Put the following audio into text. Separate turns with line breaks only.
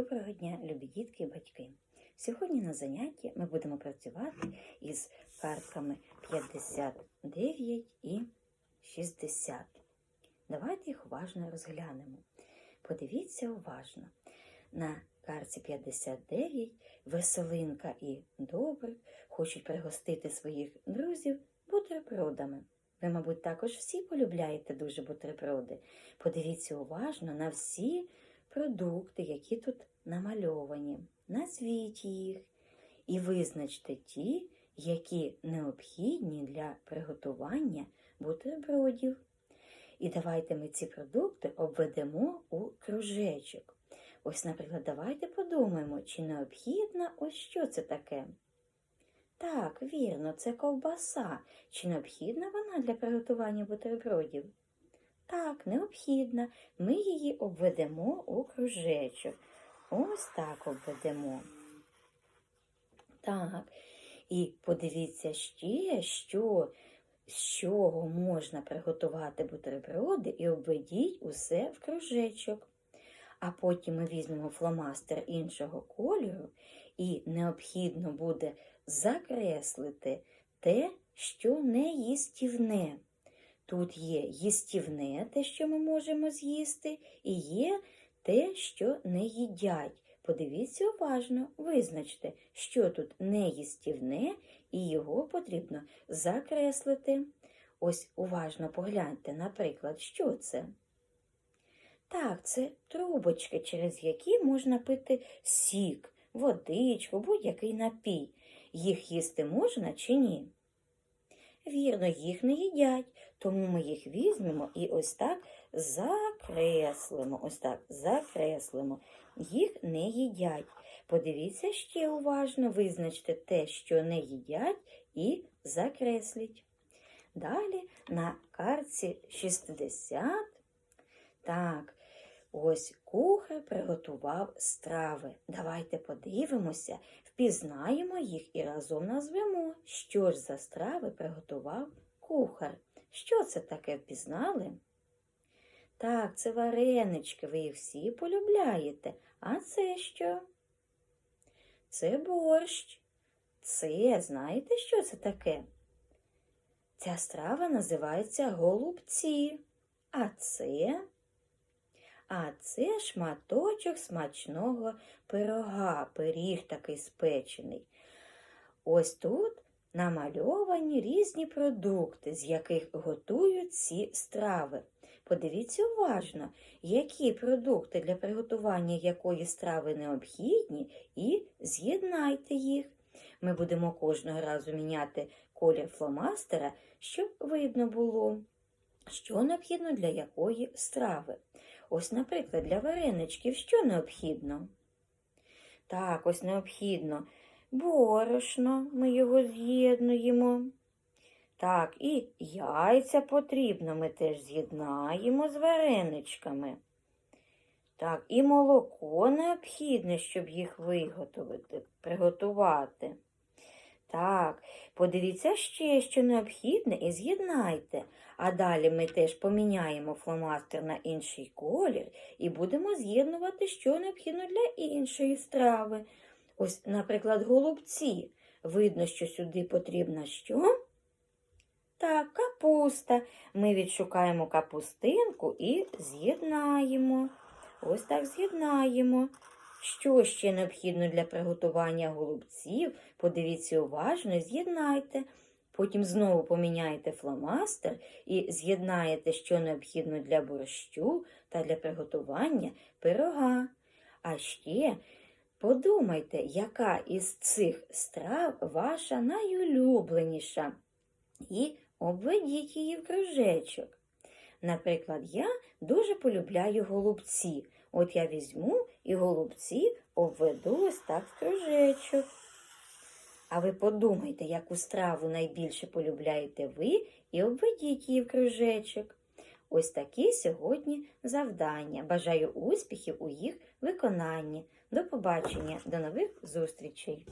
Доброго дня, любі дітки і батьки. Сьогодні на занятті ми будемо працювати із картками 59 і 60. Давайте їх уважно розглянемо. Подивіться уважно. На картці 59 веселинка і добрик хочуть пригостити своїх друзів бутербродами. Ви, мабуть, також всі полюбляєте дуже бутерброди. Подивіться уважно на всі продукти, які тут намальовані. Назвіть їх і визначте ті, які необхідні для приготування бутербродів. І давайте ми ці продукти обведемо у кружечок. Ось, наприклад, давайте подумаємо, чи необхідно ось що це таке. Так, вірно, це ковбаса. Чи необхідна вона для приготування бутербродів? Так, необхідна. Ми її обведемо у кружечок. Ось так обведемо. Так. І подивіться ще, що, з чого можна приготувати бутерброди і обведіть усе в кружечок. А потім ми візьмемо фломастер іншого кольору, і необхідно буде закреслити те, що не їстівне. Тут є їстівне, те, що ми можемо з'їсти, і є те, що не їдять. Подивіться уважно, визначте, що тут не їстівне, і його потрібно закреслити. Ось уважно погляньте, наприклад, що це? Так, це трубочки, через які можна пити сік, водичку, будь-який напій. Їх їсти можна чи ні? Вірно, їх не їдять, тому ми їх візьмемо і ось так закреслимо. Ось так закреслимо. Їх не їдять. Подивіться ще уважно, визначте те, що не їдять, і закресліть. Далі на картці 60. Так, ось кухар приготував страви. Давайте подивимося, впізнаємо їх і разом назвемо, що ж за страви приготував кухар. Що це таке впізнали? Так, це варенички, ви їх всі полюбляєте. А це що? Це борщ. Це, знаєте, що це таке? Ця страва називається голубці. А це? А це шматочок смачного пирога, пиріг такий спечений. Ось тут намальовані різні продукти, з яких готують ці страви. Подивіться уважно, які продукти для приготування якої страви необхідні, і з'єднайте їх. Ми будемо кожного разу міняти колір фломастера, щоб видно було, що необхідно для якої страви. Ось, наприклад, для вареничків що необхідно? Так, ось необхідно борошно, ми його з'єднуємо. Так, і яйця потрібно, ми теж з'єднаємо з вареничками. Так, і молоко необхідне, щоб їх виготовити, приготувати. Так, подивіться ще, що необхідне, і з'єднайте. А далі ми теж поміняємо фломастер на інший колір і будемо з'єднувати, що необхідно для іншої страви. Ось, наприклад, голубці. Видно, що сюди потрібно що? Так, капуста. Ми відшукаємо капустинку і з'єднаємо. Ось так з'єднаємо. Що ще необхідно для приготування голубців? Подивіться уважно і з'єднайте. Потім знову поміняєте фломастер і з'єднаєте, що необхідно для борщу та для приготування пирога. А ще подумайте, яка із цих страв ваша найулюбленіша. І обведіть її в кружечок. Наприклад, я дуже полюбляю голубці. От я візьму і голубці обведу ось так в кружечок. А ви подумайте, яку страву найбільше полюбляєте ви, і обведіть її в кружечок. Ось такі сьогодні завдання. Бажаю успіхів у їх виконанні. До побачення, до нових зустрічей!